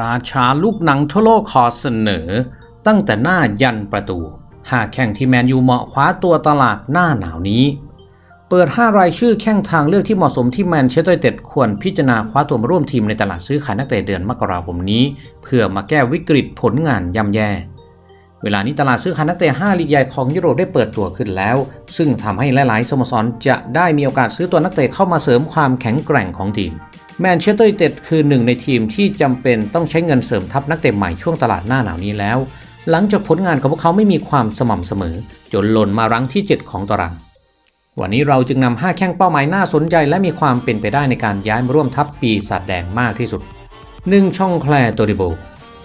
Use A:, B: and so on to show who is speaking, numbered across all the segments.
A: ราชาลูกหนังทั่วโลกขอเสนอ ตั้งแต่หน้ายันประตูหาแข่งที่แมนยูเหมาะคว้าตัวตลาดหน้าหนาวนี้ เปิด 5 รายชื่อแข่งทางเลือกที่เหมาะสมที่แมนเชสเตอร์เต็ดควรพิจารณาคว้าตัวมาร่วมทีมในตลาดซื้อขายนักเตะเดือนมกราคมนี้ เพื่อมาแก้วิกฤตผลงานย่ำแย่เวลานี้ตลาดซื้อขายนักเตะ5ลีกใหญ่ของยุโรปได้เปิดตัวขึ้นแล้ว ซึ่งทำให้หลาย ๆ สโมสรจะได้มีโอกาสซื้อตัวนักเตะเข้ามาเสริมความแข็งแกร่งของทีม แมนเชสเตอร์ยูไนเต็ดคือหนึ่งในทีมที่จำเป็นต้องใช้เงินเสริมทัพนักเตะใหม่ช่วงตลาดหน้าหนาวนี้แล้ว หลังจากผลงานของพวกเขาไม่มีความสม่ำเสมอ จนหล่นมารั้งที่ 7 ของตาราง วันนี้เราจึงนำ5แข้งเป้าหมายน่าสนใจ และมีความเป็นไปได้ในการย้ายมาร่วมทัพปีศาจแดงมากที่สุด 1. ช่องแคลร์โตริโบ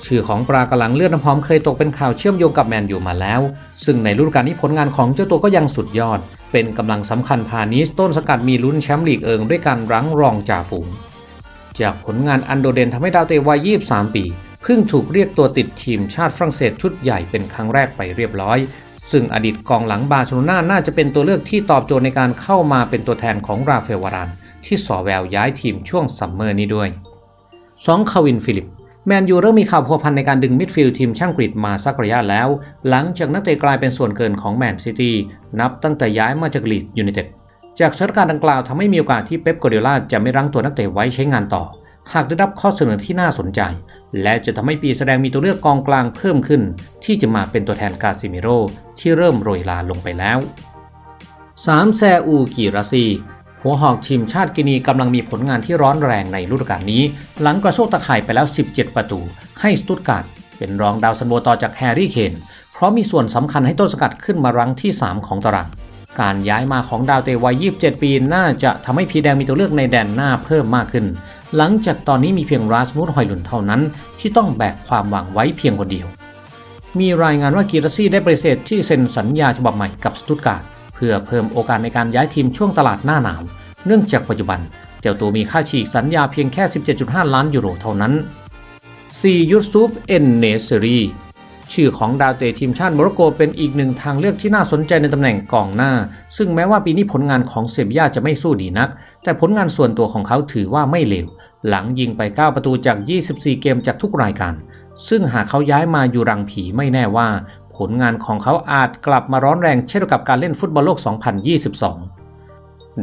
A: ชื่อของปลากระลังเลือดน้ำหอมเคยตกเป็นข่าวเชื่อมโยงกับแมนยูมาแล้ว ซึ่งในฤดูกาลนี้ผลงานของเจ้าตัวก็ยังสุดยอด เป็นกำลังสำคัญพาณิชย์ต้นสกัดมีลุ้นแชมป์ลีกเอิงด้วยการรั้งรองจ่าฝูง จากผลงานอันโดดเด่นทำให้ดาวเตะวัย 23 ปีเพิ่งถูกเรียกตัวติดทีมชาติฝรั่งเศสชุดใหญ่เป็นครั้งแรกไปเรียบร้อย ซึ่งอดีตกองหลังบาร์เซโลนาน่าจะเป็นตัวเลือกที่ตอบโจทย์ในการเข้ามาเป็นตัวแทนของราเอลวารานที่สอแววย้ายทีมช่วงซัมเมอร์นี้ด้วย 2. คาวินฟิลิปแมนยูเริ่มมีข่าวพัวพันในการดึงมิดฟิลด์ทีมช่างกรีดมาสักระยะแล้ว หลังจากนักเตะกลายเป็นส่วนเกินของแมนซิตี้นับตั้งแต่ย้ายมาจากลีดยูไนเต็ด จากสถานการณ์ดังกล่าวทำให้มีโอกาสที่เป๊ปกัวเดโอลาจะไม่รั้งตัวนักเตะไว้ใช้งานต่อ หากได้รับข้อเสนอที่น่าสนใจ และจะทำให้ปีแสดงมีตัวเลือกกองกลางเพิ่มขึ้น ที่จะมาเป็นตัวแทนกาซิมิโรที่เริ่มโรยลาลงไปแล้ว 3. แซอูกิราซีหัวหอกทีมชาติกินีกำลังมีผลงานที่ร้อนแรงในฤดูกาลนี้ หลังกระโชกตะข่ายไปแล้ว 17 ประตู ให้สตุตการ์ดเป็นรองดาวซันโวต่อจากแฮร์รี่เคน เพราะมีส่วนสำคัญให้ต้นสกัดขึ้นมารั้งที่ 3 ของตาราง การย้ายมาของดาวเตะวัย 27 ปี น่าจะทำให้พีแดงมีตัวเลือกในแดนหน้าเพิ่มมากขึ้น หลังจากตอนนี้มีเพียงราสมุสฮอยลุนเท่านั้น ที่ต้องแบกความหวังไว้เพียงคนเดียว มีรายงานว่ากีราซี่ได้ปฏิเสธที่เซ็นสัญญาฉบับใหม่กับสตุตการ์ดเพื่อเพิ่มโอกาสในการย้ายทีมช่วงตลาดหน้าหนาว เนื่องจากปัจจุบัน เจ้าตัวมีค่าฉีกสัญญาเพียงแค่ 17.5 ล้านยูโรเท่านั้น 4. ยูซุฟเอนเนสรี ชื่อของดาวเตะทีมชาติโมร็อกโกเป็นอีกหนึ่งทางเลือกที่น่าสนใจในตำแหน่งกองหน้า ซึ่งแม้ว่าปีนี้ผลงานของเซบียาจะไม่สู้ดีนัก แต่ผลงานส่วนตัวของเขาถือว่าไม่เลวหลังยิงไป 9 ประตูจาก 24 เกมจากทุกรายการ ซึ่งหากเขาย้ายมาอยู่รังผีไม่แน่ว่า ผลงานของเขาอาจกลับมาร้อนแรงเช่นกับการเล่นฟุตบอลโลก 2022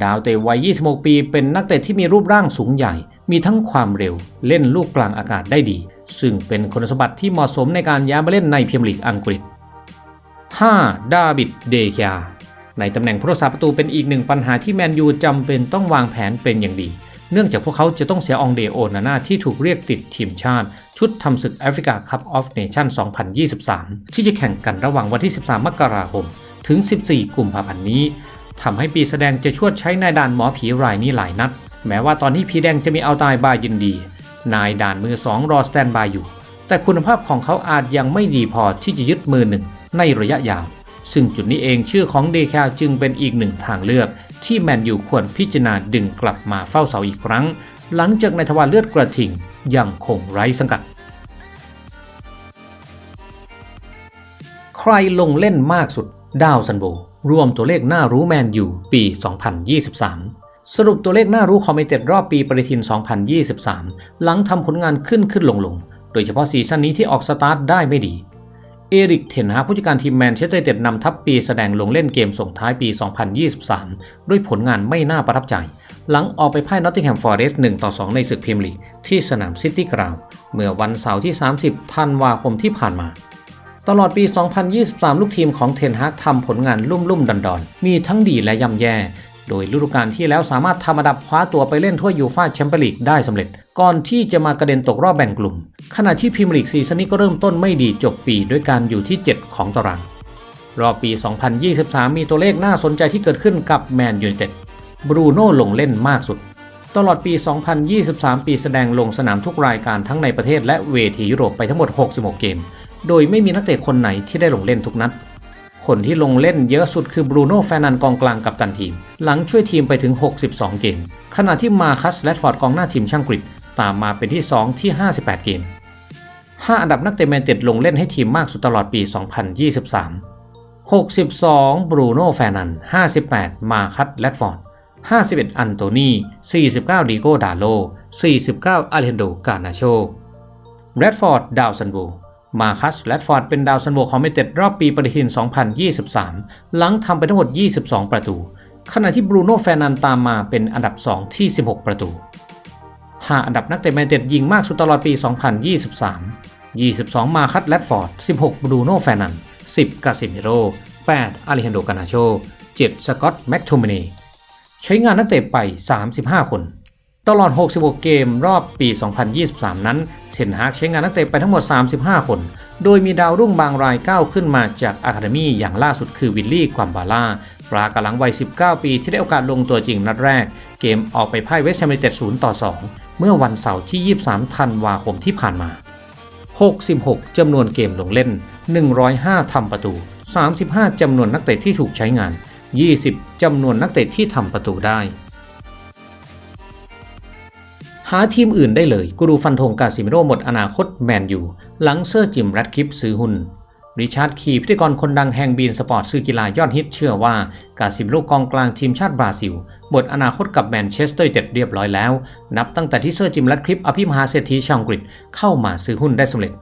A: ดาวเตะวัย 26 ปี เป็นนักเตะที่มีรูปร่างสูงใหญ่ มีทั้งความเร็ว เล่นลูกกลางอากาศได้ดี ซึ่งเป็นคุณสมบัติที่เหมาะสมในการย้ายมาเล่นในพรีเมียร์ลีกอังกฤษ 5. ดาบิด เดคาในตำแหน่งผู้รักษาประตูเป็นอีกหนึ่งปัญหาที่แมนยูจำเป็นต้องวางแผนเป็นอย่างดี เนื่องจากพวกเขาจะต้องเสียอองเดโอนาน่าที่ถูกเรียกติดทีมชาติ ชุดทำศึกแอฟริกาคัพออฟเนชั่น 2023 ที่จะแข่งกันระหว่างวันที่ 13 มกราคม ถึง 14 กุมภาพันธ์นี้ ทำให้ปีแสดงจะชวดใช้นายด่านหมอผีรายนี้หลายนัด แม้ว่าตอนนี้ผีแดงจะมีเอาตายบายยินดี นายด่านมือสองรอสแตนบายอยู่ แต่คุณภาพของเขาอาจยังไม่ดีพอที่จะยึดมือหนึ่งในระยะยาว ซึ่งจุดนี้เองชื่อของเดคาจึงเป็นอีกหนึ่งทางเลือก ที่แมนยูควรพิจารณาดึงกลับมาเฝ้าเสาอีกครั้ง หลังจากในทวารเลือดกระทิงยังคงไร้สังกัด ใครลงเล่นมากสุดดาวซันโบ รวมตัวเลขน่ารู้แมนยูปี 2023 สรุปตัวเลขน่ารู้คอมเมเต็ดรอบปีปฏิทิน 2023 หลังทำผลงานขึ้นขึ้นลงลง โดยเฉพาะซีซั่นนี้ที่ออกสตาร์ทได้ไม่ดี เอริกเทนฮาผู้จัดการทีมแมนเชสเตอร์ยูไนเต็ดนำทัพปีแสดงลงเล่นเกมส่งท้ายปี 2023 ด้วยผลงานไม่น่าประทับใจ หลังออกไปพ่ายนอตติงแฮมฟอร์เรสต์1ต่อ 2 ในศึกพรีเมียร์ลีกที่สนามซิตี้กราว์เมื่อวันเสาร์ที่ 30 ธันวาคมที่ผ่านมา ตลอดปี 2023 ลูกทีมของเทนฮากทำผลงานลุ่มลุ่มดอนดอนๆ มีทั้งดีและย่ำแย่ โดยฤดูกาลที่แล้วสามารถทำอันดับคว้าตัวไปเล่นถ้วยยูฟ่าแชมเปี้ยนลีกได้สำเร็จ ก่อนที่จะมากระเด็นตกรอบแบ่งกลุ่ม ขณะที่พรีเมียร์ลีกซีซั่นนี้ก็เริ่มต้นไม่ดีจบปีด้วยการอยู่ที่ 7 ของตาราง รอบปี 2023 มีตัวเลขน่าสนใจที่เกิดขึ้นกับแมนยูไนเต็ดบรูโน่ลงเล่นมากสุด ตลอดปี 2023 ปีแสดงลงสนามทุกรายการทั้งในประเทศและเวทียุโรปไปทั้งหมด 66 เกม โดยไม่มีนักเตะคนไหนที่ได้ลงเล่นทุกนัด คนที่ลงเล่นเยอะสุดคือบรูโน่แฟนันกองกลางกับตันทีม หลังช่วยทีมไปถึง 62 เกม ขณะที่มาคัสแรดฟอร์ดกองหน้าทีมช่างกรีกตามมาเป็นที่ 2 ที่ 58 เกม 5 อันดับนักเตะแมนเต็ดลงเล่นให้ทีมมากสุดตลอดปี 2023 62 บรูโน่แฟนัน 58 มาคัสแรดฟอร์ด 51 อันโตนี49 ดิโก้ ดาโล 49 อาเลนโด กานาโชแรดฟอร์ด ดาวซันโว มาคัสแรดฟอร์ดเป็นดาวซันโวของเมเต็ดรอบปีปฏิทิน 2023 หลังทำไปทั้งหมด 22 ประตู ขณะที่บรูโน่แฟร์นันตามมาเป็นอันดับ 2 ที่ 16 ประตู 5 อันดับนักเตะแมนเต็ดยิงมากสุดตลอดปี 2023 22 มาคัสแรดฟอร์ด 16 บรูโน่แฟร์นัน 10 กาซิเมโร8อาริฮันโด กานาโช 7 สกอตต์แม็กโทมินีใช้งานนักเตะไป 35 คน ตลอด 66 เกมรอบปี 2023 นั้น เทนฮากใช้งานนักเตะไปทั้งหมด 35 คน โดยมีดาวรุ่งบางรายก้าวขึ้นมาจากอะคาเดมี่อย่างล่าสุดคือวิลลี่ความบาล่าปรากำลังวัย 19 ปีที่ได้โอกาสลงตัวจริงนัดแรก เกมออกไปพ่ายเวสต์แฮมยูไนเต็ด0ต่อ 2 เมื่อวันเสาร์ที่ 23 ธันวาคมที่ผ่านมา 66 จำนวนเกมลงเล่น 105 ทำประตู 35 จำนวนนักเตะที่ถูกใช้งาน 20 จำนวนนักเตะที่ทำประตูได้ หาทีมอื่นได้เลยกูรูฟันธงกาซิเมโรหมดอนาคตแมนยูหลังเซอร์จิมแรดคลิปซื้อหุ้นริชาร์ดคีพิธีกรคนดังแห่งบีนสปอร์ตซื้อกีฬายอดฮิตเชื่อว่ากาซิเมโรกองกลางทีมชาติบราซิลหมดอนาคตกับแมนเชสเตอร์ยูไนเต็ดเรียบร้อยแล้ว นับตั้งแต่ที่เซอร์จิมแรดคลิปอภิมหาเศรษฐีชาวอังกฤษเข้ามาซื้อหุ้นได้สำเร็จ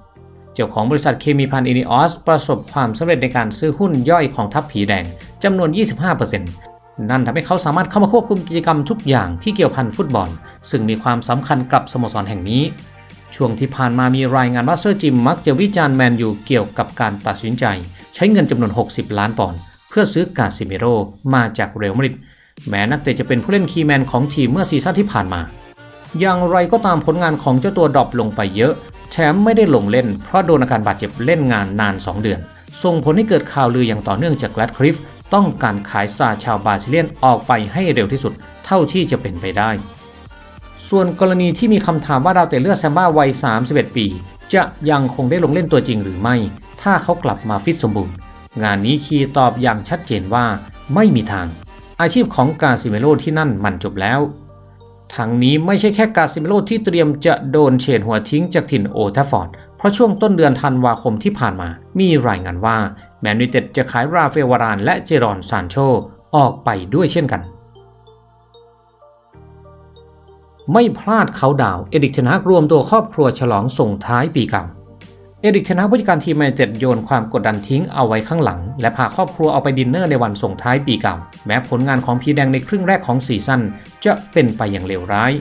A: เจ้าของบริษัทเคมีพันอินิออสประสบความสำเร็จในการซื้อหุ้นย่อยของทัพผีแดงจำนวน 25% นั่นทำให้เขาสามารถเข้ามาควบคุมกิจกรรมทุกอย่างที่เกี่ยวพันฟุตบอล ซึ่งมีความสำคัญกับสโมสรแห่งนี้ ช่วงที่ผ่านมามีรายงานว่าเซอร์จิมมักจะวิจารณ์แมนยูเกี่ยวกับการตัดสินใจ ใช้เงินจำนวน 60 ล้านปอนด์เพื่อซื้อกาซิเมโรมาจากเรอัลมาดริดแม้นักเตะจะเป็นผู้เล่นคีย์แมนของทีมเมื่อซีซั่นที่ผ่านมา อย่างไรก็ตามผลงานของเจ้าตัวดรอปลงไปเยอะ แถมไม่ได้ลงเล่นเพราะโดนอาการบาดเจ็บเล่นงานนาน 2 เดือน ส่งผลให้เกิดข่าวลืออย่างต่อเนื่องจากแกลดคริฟ ต้องการขายสตาร์ชาวบาซิเลียนออกไปให้เร็วที่สุดเท่าที่จะเป็นไปได้ ส่วนกรณีที่มีคำถามว่าดาวเตะเลือดแซมบ้าวัย 31 ปี จะยังคงได้ลงเล่นตัวจริงหรือไม่ ถ้าเขากลับมาฟิตสมบูรณ์ งานนี้คีตอบอย่างชัดเจนว่าไม่มีทาง อาชีพของกาซิเมโรที่นั่นมันจบแล้วทั้งนี้ไม่ใช่แค่กาซิเมโรที่เตรียมจะโดนเฉดหัวทิ้งจากถิ่นโอทัฟฟอร์ด เพราะช่วงต้นเดือนธันวาคมที่ผ่านมา มีรายงานว่าแมนยูเต็ดจะขายราเฟลวารานและเจรอนซานโชออกไปด้วยเช่นกัน ไม่พลาดเขาดาวเอดิกเทนฮากรวมตัวครอบครัวฉลองส่งท้ายปีเก่าเอดิกเทนฮากผู้จัดการทีมแมนยูเต็ดโยนความกดดันทิ้งเอาไว้ข้างหลัง และพาครอบครัวเอาไปดินเนอร์ในวันส่งท้ายปีเก่า แม้ผลงานของพีแดงในครึ่งแรกของซีซั่นจะเป็นไปอย่างเลวร้าย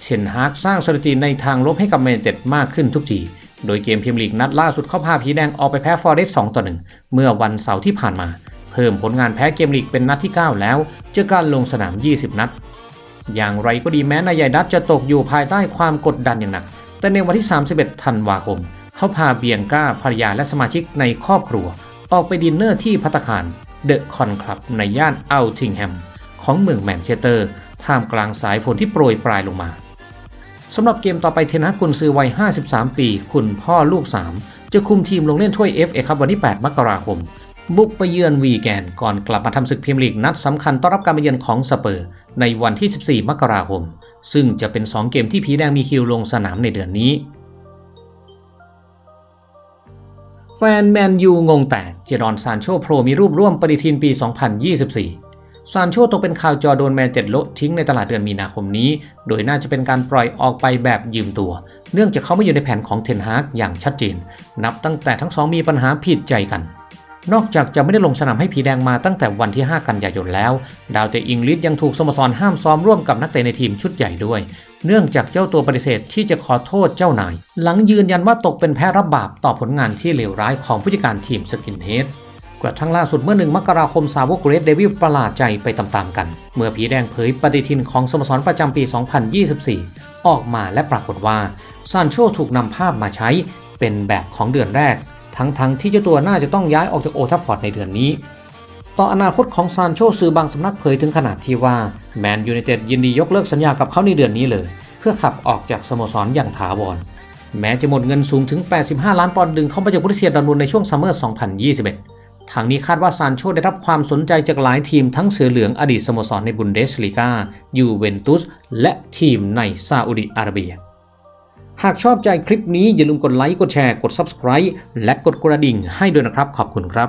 A: เทนฮากสร้างสถิติในทางลบให้กับแมนยูเต็ดมากขึ้นทุกที โดยเกมพรีเมียร์ลีกนัดล่าสุดเขาพาผีแดงออกไปแพ้ฟอร์เรสต์2ต่อ1เมื่อวันเสาร์ที่ผ่านมา เพิ่มผลงานแพ้เกมลีกเป็นนัดที่ 9 แล้วเจอการลงสนาม 20 นัด อย่างไรก็ดีแม้นายใหญ่ดัตจะตกอยู่ภายใต้ความกดดันอย่างหนัก แต่ในวันที่ 31 ธันวาคม เขาพาเบียงก้าภรรยาและสมาชิกในครอบครัว ออกไปดินเนอร์ที่พัตตาคารเดอะคอนคลับในย่านอัลทิงแฮมของเมืองแมนเชสเตอร์ท่ามกลางสายฝนที่โปรยปลายลงมา สำหรับเกมต่อไปเทนะกุนซือวัย 53 ปี คุณพ่อลูก 3 จะคุมทีมลงเล่นถ้วย FA ครับวันที่ 8 มกราคม บุกไปเยือนวีแกน ก่อนกลับมาทำศึกพรีเมียร์ลีกนัดสำคัญต้อนรับการมาเยือนของสเปอร์ ในวันที่ 14 มกราคม ซึ่งจะเป็น 2 เกมที่ผีแดงมีคิวลงสนามในเดือนนี้แฟนแมนยูงงแตก เจรอนซานโชโปรมีรูปร่วมปฏิทินปี 2024 ซานโชตกเป็นข่าวจอโดนแมนเจ็ดโลทิ้งในตลาดเดือนมีนาคมนี้ โดยน่าจะเป็นการปล่อยออกไปแบบยืมตัว เนื่องจากเขาไม่อยู่ในแผนของเทนฮากอย่างชัดเจน นับตั้งแต่ทั้งสองมีปัญหาผิดใจกัน นอกจากจะไม่ได้ลงสนามให้ผีแดงมาตั้งแต่วันที่ 5 กันยายนแล้ว ดาวเตะอิงลิสยังถูกสโมสรห้ามซ้อมร่วมกับนักเตะในทีมชุดใหญ่ด้วย เนื่องจากเจ้าตัวปฏิเสธที่จะขอโทษเจ้านาย หลังยืนยันว่าตกเป็นแพ้รับบาปต่อผลงานที่เลวร้ายของผู้จัดการทีมสกินเฮด กระทั่งล่าสุดเมื่อหนึ่งมกราคมสาวกเรดเดวิลประหลาดใจไปตามๆกัน เมื่อผีแดงเผยปฏิทินของสโมสรประจำปี 2024 ออกมาและปรากฏว่าซานโชถูกนำภาพมาใช้เป็นแบบของเดือนแรก ทั้งๆทที่เจ้าตัวน่าจะต้องย้ายออกจากโอทัฟฟอร์ดในเดือนนี้ ต่ออนาคตของซานโชสื่อบางสำนักเผยถึงขนาดที่ว่าแมนยูไนเต็ดยินดียกเลิกสัญญากับเขาในเดือนนี้เลย เพื่อขับออกจากสโมสรอย่างถาวรแม้จะหมดเงินสูงถึง 85 ล้านปอนด์ดึงเข้ามาจากบริเซียดอร์ทมุนด์ในช่วงซัมเมอร์ 2021 ทางนี้คาดว่าซานโชได้รับความสนใจจากหลายทีมทั้งเสือเหลืองอดีตสโมสรในบุนเดสลีกายูเวนตุส และทีมในซาอุดิอาระเบีย หากชอบใจคลิปนี้อย่าลืมกดไลค์ กดแชร์ กด Subscribe และกดกระดิ่งให้ด้วยนะครับ ขอบคุณครับ